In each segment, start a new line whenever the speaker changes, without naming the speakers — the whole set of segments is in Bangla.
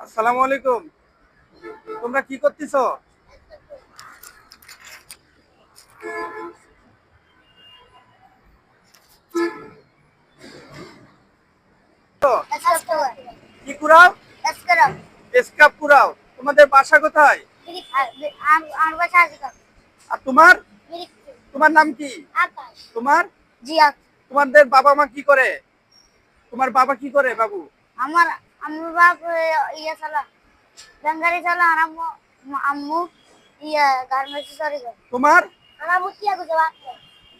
আসসালামু আলাইকুম। তোমরা কি করতেছ? কি কুড়াও? স্কাপ কুড়াও। তোমাদের বাসা কোথায়? আর তোমার? তোমার নাম কি? তোমার? তোমাদের বাবা মা কি করে? তোমার বাবা কি করে বাবু?
আমার আমার বাপ ইয়া চালা বেঙ্গালি চালা আর আম্মু আম্মু ইয়া গার্মেন্টস সরি
তোমার?
আর আম্মু কিয়া গুজে বাত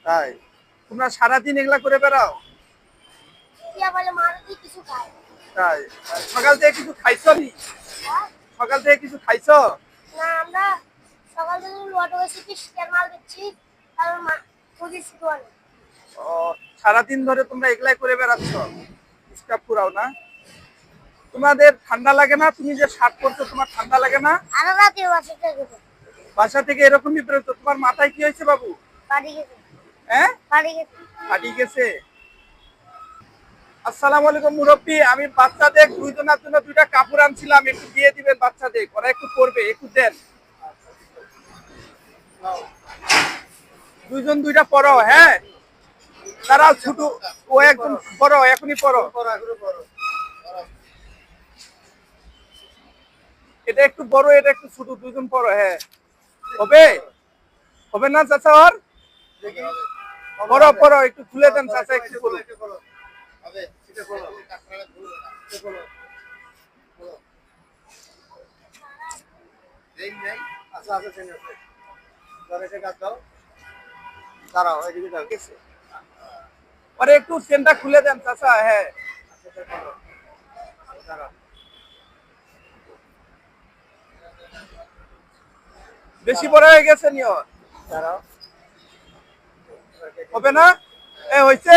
তাই? তোমরা সারাদিন এগুলা করে বেড়াও?
কিয়া বলে মারুতি কিছু খায়?
তাই? সকাল থেকে কিছু খাইছো নি?
হ্যাঁ?
সকাল থেকে কিছু খাইছো?
না আমরা সকাল থেকে লটো বেশি পিস মাল দিচ্ছি? তারপর মা খুঁজি শিখওয়ানে
ও সারাদিন ধরে তোমরা এগুলাই করে বেড়াচ্ছ? স্কাপ কুড়াও না? তোমাদের ঠান্ডা লাগে না? তুমি যে শার্ট পরছো তোমার ঠান্ডা লাগে না?
আর রাতে বাসে থেকে
বাসা থেকে এরকমই বেরোতো তোমার মাথায় কি হয়েছে বাবু? হ্যাঁ?
বাড়ি গেছে।
আসসালামু আলাইকুম মুরব্বী আমি বাচ্চাদের দুইজনের জন্য দুইটা কাপড় আনছিলাম একটু দিয়ে দিবেন বাচ্চাদের ওরা একটু পরবে একটু দেন। দুইজন দুইটা পরো হ্যাঁ? তারা ছোট ও একজন পরো এখনই পরো। এটা একটু বড়, এটা একটু ছোট, দুইজন পরো হ্যাঁ। হবে? হবে না, চাচা, ওর? পরো পরো একটু খুলে দেন, চাচা, একটু বলুন পরে একটু চেনটা খুলে দেন, চাচা হ্যাঁ। বেশি বড় হয়ে গেছে নিও। হবে না? এ হয়েছে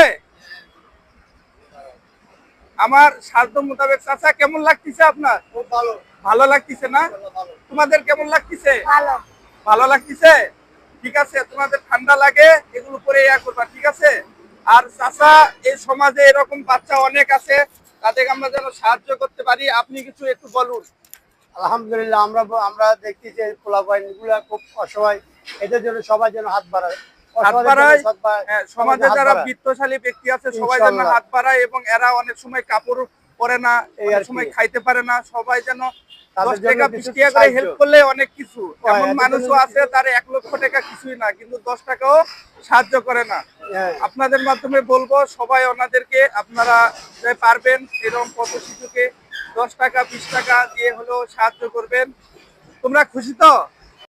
আমার সাধ্য মোতাবেক চাচা কেমন লাগতেছে আপনার?
ভালো।
ভালো লাগতেছে না? তোমাদের কেমন লাগতেছে?
ভালো।
ভালো লাগতেছে? ঠিক আছে তোমাদের ঠান্ডা লাগে এগুলো পরে ইয়া করবা ঠিক আছে? আর চাচা এই সমাজে এরকম বাচ্চা অনেক আছে তাদেরকে আমরা যেন সাহায্য করতে পারি। আপনি কিছু একটু বলুন।
আলহামদুলিল্লাহ আমরা আমরা দেখছি যে পোলাপাইনগুলা খুব অসহায়। এদের জন্য সবাই যেন হাত বাড়ায়।
হ্যাঁ, সমাজে যারা। বিত্তশালী ব্যক্তি আছে সবাই যেন হাত বাড়ায় এবং এরা অনেক সময় কাপড় পরে না
এই।
সময় খাইতে পারে না সবাই যেন দশ টাকা বিশ টাকা করে হেল্প করলে অনেক কিছু। এমন মানুষও আছে তার এক লক্ষ টাকা কিছুই না কিন্তু দশ টাকাও সাহায্য করে না।
হ্যাঁ,
আপনাদের মাধ্যমে বলব সবাই ওনাদেরকে আপনারা পারবেন এরকম কত শিশুকে দশ টাকা বিশ টাকা দিয়ে হলো সাহায্য করবেন। তোমরা খুশি তো?